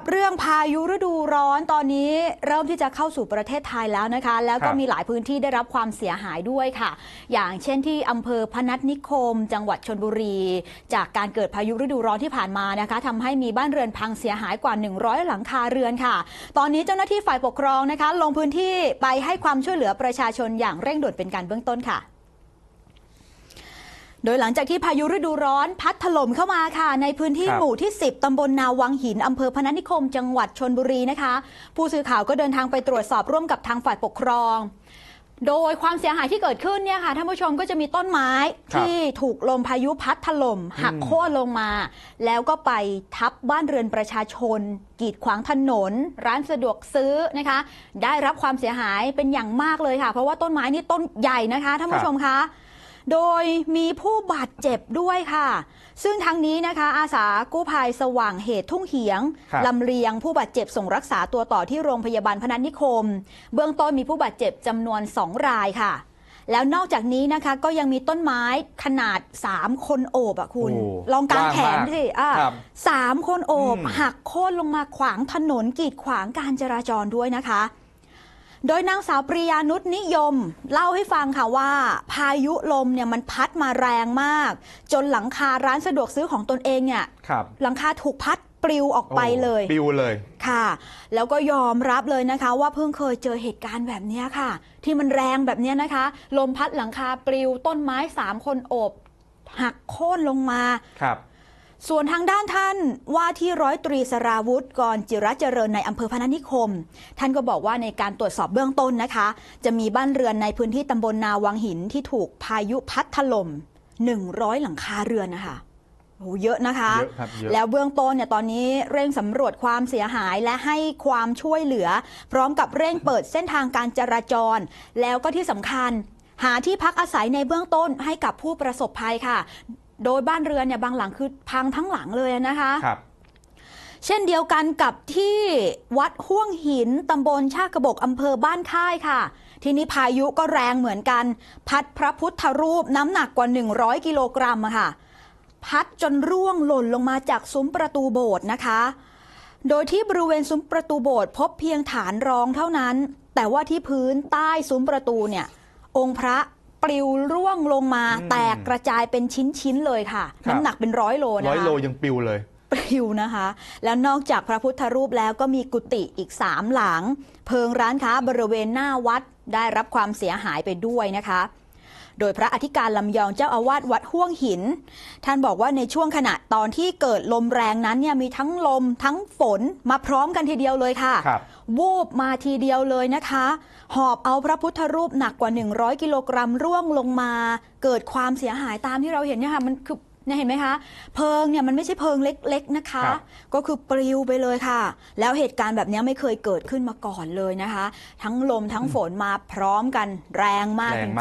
รับเรื่องพายุฤดูร้อนตอนนี้เริ่มที่จะเข้าสู่ประเทศไทยแล้วนะคะ แล้วก็ครับมีหลายพื้นที่ได้รับความเสียหายด้วยค่ะ อย่างเช่นที่อำเภอพนัสนิคม จังหวัดชนบุรี จากการเกิดพายุฤดูร้อนที่ผ่านมานะคะทำให้มีบ้านเรือนพังเสียหายกว่า 100 หลังคาเรือนค่ะ ตอนนี้เจ้าหน้าที่ฝ่ายปกครองนะคะ ลงพื้นที่ไปให้ความช่วยเหลือประชาชนอย่างเร่งด่วนเป็นการเบื้องต้นค่ะ โดยหลังจากที่พายุฤดูร้อนพัดถล่มเข้ามาค่ะ ในพื้นที่ครับหมู่ที่ 10ตำบลนาวังหินอำเภอพนัสนิคม จังหวัดชนบุรีนะคะ ผู้สื่อข่าวก็เดินทางไปตรวจสอบร่วมกับทางฝ่ายปกครอง โดยความเสียหายที่เกิดขึ้นเนี่ยค่ะท่านผู้ชมก็จะมีต้นไม้ครับที่ถูกลมพายุพัดถล่มหักอืมโค่นลงมา แล้วก็ไปทับบ้านเรือนประชาชน กีดขวางถนน ร้านสะดวกซื้อนะคะ ได้รับความเสียหายเป็นอย่างมากเลยค่ะ เพราะว่าต้นไม้นี่ต้นใหญ่นะคะท่านผู้ชมคะ โดยมีผู้บาดเจ็บด้วยค่ะ ซึ่งทางนี้นะคะ อาสากู้ภัยสว่างเหตุทุ่งเหียงครับลำเลียงผู้บาดเจ็บส่งรักษาตัวต่อที่โรงพยาบาลพนัสนิคม เบื้องต้นมีผู้บาดเจ็บจำนวน 2 รายค่ะ แล้วนอกจากนี้นะคะก็ยังมีต้นไม้ขนาด 3 คนโอบอะคุณโอ้ลองกางแขนกว้างมากสิอะครับสามคนโอบอืมหักโค่นลงมาขวางถนนกีดขวางการจราจรด้วยนะคะ โดยนางสาวปริยานุชนิยม เล่าให้ฟังค่ะว่า พายุลมเนี่ยมันพัดมาแรงมาก จนหลังคาร้านสะดวกซื้อของตนเองเนี่ยครับหลังคาถูกพัดปลิวออกไปเลยโอ้ปิวเลยค่ะ แล้วก็ยอมรับเลยนะคะ ว่าเพิ่งเคยเจอเหตุการณ์แบบเนี้ยค่ะ ที่มันแรงแบบเนี้ยนะคะ ลมพัดหลังคาปลิวต้นไม้สามคนโอบหักโค่นลงมาครับ ส่วนทางด้านท่านว่าที่ร้อยตรีสราวุธกรจิระเจริญในอำเภอพนัสนิคม ท่านก็บอกว่าในการตรวจสอบเบื้องต้นนะคะ จะมีบ้านเรือนในพื้นที่ตำบลนาวังหินที่ถูกพายุพัดถล่ม100 หลังคาเรือนนะคะโอ้โหเยอะนะคะเยอะครับเยอะ แล้วเบื้องต้นเนี่ยตอนนี้เร่งสำรวจความเสียหายและให้ความช่วยเหลือ พร้อมกับเร่งเปิดเส้นทางการจราจร แล้วก็ที่สำคัญ หาที่พักอาศัยในเบื้องต้นให้กับผู้ประสบภัยค่ะ โดยบ้านเรือนเนี่ยบางหลังคือพังทั้งหลังเลยนะคะครับเช่นเดียวกันกับที่วัดห้วงหินตำบลชากระบกอำเภอบ้านค่ายค่ะ ทีนี้พายุก็แรงเหมือนกัน พัดพระพุทธรูปน้ำหนักกว่า 100 กิโลกรัมอะค่ะ พัดจนร่วงหล่นลงมาจากซุ้มประตูโบสถ์นะคะ โดยที่บริเวณซุ้มประตูโบสถ์พบเพียงฐานรองเท่านั้น แต่ว่าที่พื้นใต้ซุ้มประตูเนี่ย องค์พระ ปลิวร่วงลงมาอืมแตกกระจายเป็นชิ้น ๆ เลยค่ะครับน้ำหนักเป็นร้อยโลนะคะร้อยโลยังปิวเลย ปลิวนะคะ แล้วนอกจากพระพุทธรูปแล้วก็มีกุฏิอีกสามหลัง เพิงร้านค้าบริเวณหน้าวัดได้รับความเสียหายไปด้วยนะคะ โดยพระอธิการลำยองเจ้าอาวาสวัดห้วงหิน ท่านบอกว่าในช่วงขณะตอนที่เกิดลมแรงนั้นเนี่ยมีทั้งลมทั้งฝนมาพร้อมกันทีเดียวเลยค่ะครับวูบมาทีเดียวเลยนะคะ หอบเอาพระพุทธรูปหนักกว่า 100 กิโลกรัมร่วงลงมา เกิดความเสียหายตามที่เราเห็นเนี่ยค่ะมันคือเนี่ยเห็นไหมคะ เพลิงเนี่ยมันไม่ใช่เพลิงเล็ก ๆนะคะครับก็คือปลิวไปเลยค่ะ แล้วเหตุการณ์แบบนี้ไม่เคยเกิดขึ้นมาก่อนเลยนะคะ ทั้งลมทั้งฝนมาพร้อมกันแรงมากแรงมาก